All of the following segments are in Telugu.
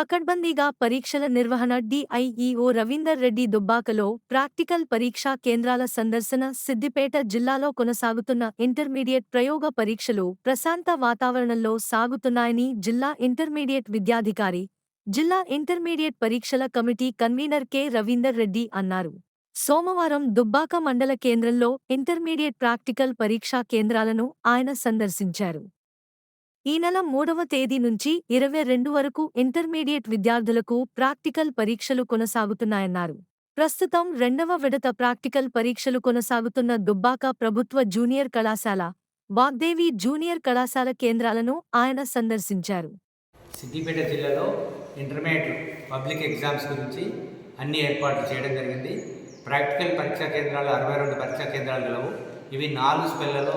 పకడ్బందీగా పరీక్షల నిర్వహణ డిఐఈఓ రవీందర్ రెడ్డి దుబ్బాకలో ప్రాక్టికల్ పరీక్షా కేంద్రాల సందర్శన సిద్దిపేట జిల్లాలో కొనసాగుతున్న ఇంటర్మీడియట్ ప్రయోగ పరీక్షలు ప్రశాంత వాతావరణంలో సాగుతున్నాయని జిల్లా ఇంటర్మీడియట్ విద్యాధికారి జిల్లా ఇంటర్మీడియట్ పరీక్షల committee convener K. Ravinder Reddy అన్నారు. సోమవారం దుబ్బాక మండల కేంద్రంలో ఇంటర్మీడియట్ ప్రాక్టికల్ పరీక్షా కేంద్రాలను ఆయన సందర్శించారు. ఈ నెల మూడవ తేదీ నుంచి ఇరవై రెండు వరకు ఇంటర్మీడియట్ విద్యార్థులకు ప్రాక్టికల్ పరీక్షలు కొనసాగుతున్నాయన్నారు. ప్రస్తుతం రెండవ విడత ప్రాక్టికల్ పరీక్షలు కొనసాగుతున్న దుబ్బాక ప్రభుత్వ జూనియర్ కళాశాల వాగ్దేవి జూనియర్ కళాశాల కేంద్రాలను ఆయన సందర్శించారు. సిద్దిపేట జిల్లాలో ఇంటర్మీడియట్ పబ్లిక్ ఎగ్జామ్స్ గురించి అన్ని ఏర్పాట్లు చేయడం జరిగింది. ప్రాక్టికల్ పరీక్షా కేంద్రాలు అరవై రెండు పరీక్షా కేంద్రాలు గలవు. ఇవి నాలుగు స్పెల్లలో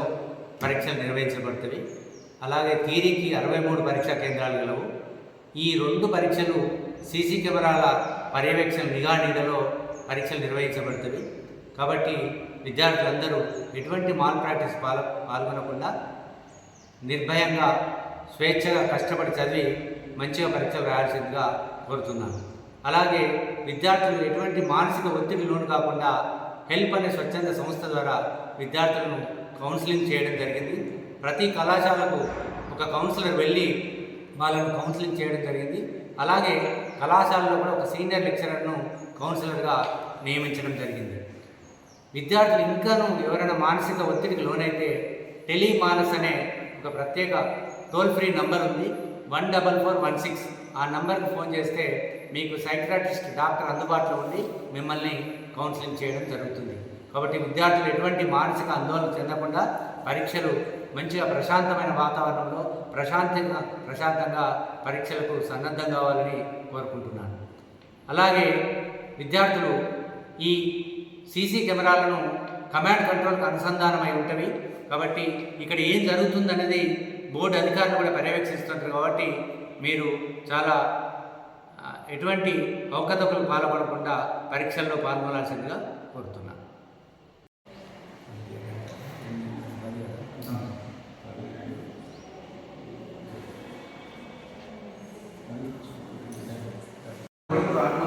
పరీక్షలు నిర్వహించబడుతుంది అలాగే థీరీకి అరవై మూడు పరీక్షా కేంద్రాలు గలవు. ఈ రెండు పరీక్షలు సీసీ కెమెరాల పర్యవేక్షణ నిఘా నీడలో పరీక్షలు నిర్వహించబడుతుంది. కాబట్టి విద్యార్థులందరూ ఎటువంటి మాల్ ప్రాక్టీస్ పాల్ పాల్గొనకుండా నిర్భయంగా స్వేచ్ఛగా కష్టపడి చదివి మంచిగా పరీక్షలు రాయాల్సిందిగా కోరుతున్నాను. అలాగే విద్యార్థులు ఎటువంటి మానసిక ఒత్తిడి లోను కాకుండా హెల్ప్ అనే స్వచ్ఛంద సంస్థ ద్వారా విద్యార్థులను కౌన్సిలింగ్ చేయడం జరిగింది. ప్రతి కళాశాలకు ఒక కౌన్సిలర్ వెళ్ళి వాళ్ళను కౌన్సిలింగ్ చేయడం జరిగింది. అలాగే కళాశాలలో కూడా ఒక సీనియర్ లెక్చరర్ను కౌన్సిలర్గా నియమించడం జరిగింది. విద్యార్థులు ఇంకాను ఎవరైనా మానసిక ఒత్తిడికి లోనైతే టెలిమానస్ అనే ఒక ప్రత్యేక టోల్ ఫ్రీ నంబర్ ఉంది. One double four one six ఆ నంబర్కి ఫోన్ చేస్తే మీకు సైక్రాటిస్ట్ డాక్టర్ అందుబాటులో ఉండి మిమ్మల్ని కౌన్సిలింగ్ చేయడం జరుగుతుంది. కాబట్టి విద్యార్థులు ఎటువంటి మానసిక ఆందోళన చెందకుండా పరీక్షలు మంచిగా ప్రశాంతమైన వాతావరణంలో ప్రశాంతంగా ప్రశాంతంగా పరీక్షలకు సన్నద్ధం కావాలని కోరుకుంటున్నాను. అలాగే విద్యార్థులు ఈ సీసీ కెమెరాలను కమాండ్ కంట్రోల్కి అనుసంధానమై ఉంటవి. కాబట్టి ఇక్కడ ఏం జరుగుతుందనేది బోర్డు అధికారులు కూడా పర్యవేక్షిస్తుంటారు కాబట్టి మీరు చాలా ఎటువంటి అవకతవకలు పాల్పడకుండా పరీక్షల్లో పాల్గొనాల్సిందిగా Gracias.